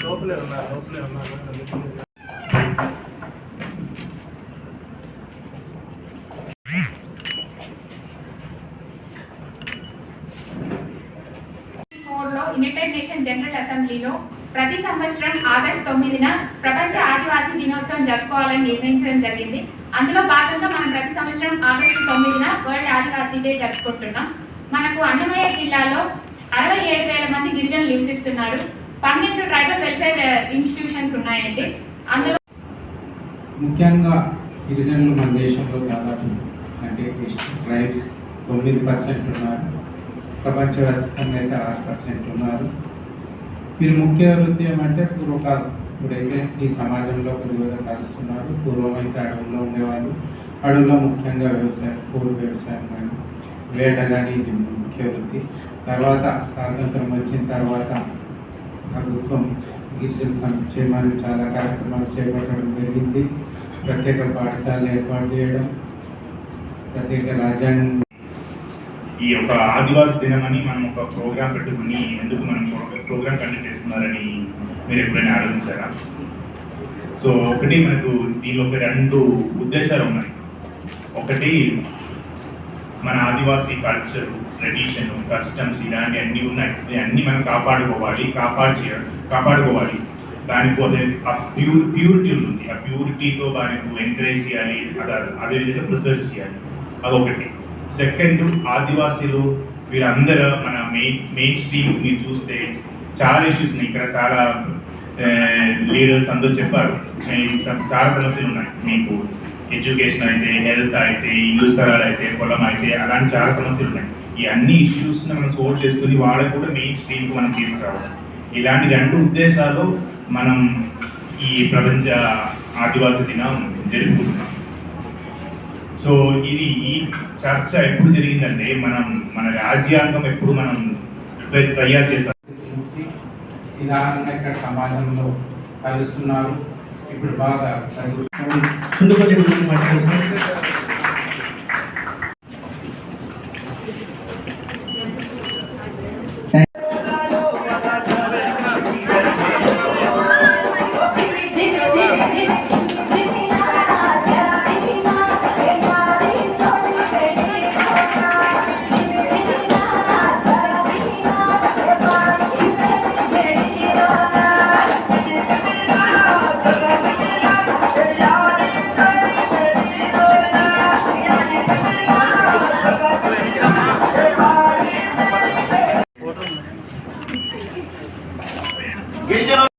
లోపలే ఉన్నారు లోపలే ఉన్నారు యునైటెడ్ నేషన్ జనరల్ అసెంబ్లీలో ప్రతి సంవత్సరం ఆగస్టు తొమ్మిదిన ప్రపంచ ఆదివాసీ దినోత్సవం జరుపుకోవాలని నిర్ణయించడం జరిగింది. అందులో భాగంగా మనం ప్రతి సంవత్సరం ఆగస్టు తొమ్మిదిన వరల్డ్ ఆదివాసీ డే జరుపుకుంటున్నాం. మనకు అన్నమయ్య జిల్లాలో అరవై ఏడు వేల మంది గిరిజనులు నివసిస్తున్నారు. పన్నెండు ట్రైబల్ వెల్ఫేర్ uh, ఇన్స్టిట్యూషన్స్ ఉన్నాయండి. అందులో ముఖ్యంగా గిరిజనులు మన దేశంలో దాదాపు అంటే ట్రైబ్స్ తొమ్మిది పర్సెంట్ ఉన్నారు. ప్రపంచవ్యాప్తంగా అయితే ఆరు పర్సెంట్ ఉన్నారు. వీరి ముఖ్య వృత్తి ఏమంటే పూర్వకాలం. ఇప్పుడైతే ఈ సమాజంలో కొద్దిగా కలుస్తున్నారు పూర్వం అయితే అడవుల్లో ఉండేవాళ్ళు. అడవుల్లో ముఖ్యంగా వ్యవసాయం పూర్వ వ్యవసాయం కానీ వేట కానీ ఇది ముఖ్య వృత్తి తర్వాత స్వాతంత్రం వచ్చిన తర్వాత ప్రభుత్వం గిరిజన సంక్షేమానికి చాలా కార్యక్రమాలు చేపట్టడం జరిగింది. ప్రత్యేక పాఠశాలలు ఏర్పాటు చేయడం ప్రత్యేక రాజ్యాంగం ఈ యొక్క ఆదివాసి దినమని మనం ఒక ప్రోగ్రామ్ పెట్టుకుని ఎందుకు మనం ప్రోగ్రామ్ కండక్ట్ చేస్తున్నారని మీరు ఎప్పుడైనా ఆలోచించారా? సో ఒకటి మనకు దీనిలో ఒక రెండు ఉద్దేశాలు ఉన్నాయి. ఒకటి మన ఆదివాసీ కల్చర్ ట్రెడిషన్ కస్టమ్స్ ఇలాంటి అన్నీ ఉన్నాయి. అన్నీ మనం కాపాడుకోవాలి కాపాడు చేయాలి కాపాడుకోవాలి. దానికి ఆ ప్యూర్ ప్యూరిటీ ఉంటుంది. ఆ ప్యూరిటీతో దానికి ఎంకరేజ్ చేయాలి. అదే అదేవిధంగా ప్రిసర్వ్ చేయాలి. అదొకటి. సెకండ్ ఆదివాసీలు వీరందరూ మన మెయిన్ మెయిన్ స్ట్రీమ్ మీరు చూస్తే చాలా ఇష్యూస్ ఉన్నాయి. ఇక్కడ చాలా లీడర్స్ అందరూ చెప్పారు. చాలా సమస్యలు ఉన్నాయి. మీకు ఎడ్యుకేషన్ అయితే హెల్త్ అయితే ఇల్లు స్థలాలు అయితే పొలం అయితే అలాంటి చాలా సమస్యలు ఉన్నాయి. ఈ అన్ని ఇష్యూస్ని మనం సోల్వ్ చేసుకుని వాళ్ళకి కూడా మెయిన్ స్ట్రీమ్కి మనం తీసుకురావాలి. ఇలాంటి రెండు ఉద్దేశాలు మనం ఈ ప్రపంచ ఆదివాసీ దినం జరుపుకుంటున్నాం. సో ఇది ఈ చర్చ ఎప్పుడు జరిగిందంటే మనం మన రాజ్యాంగం ఎప్పుడు మనం తయారు చేస్తాం ఇక్కడ సమాజంలో కలుస్తున్నారు. ఇప్పుడు బాగా చదువు Yeah.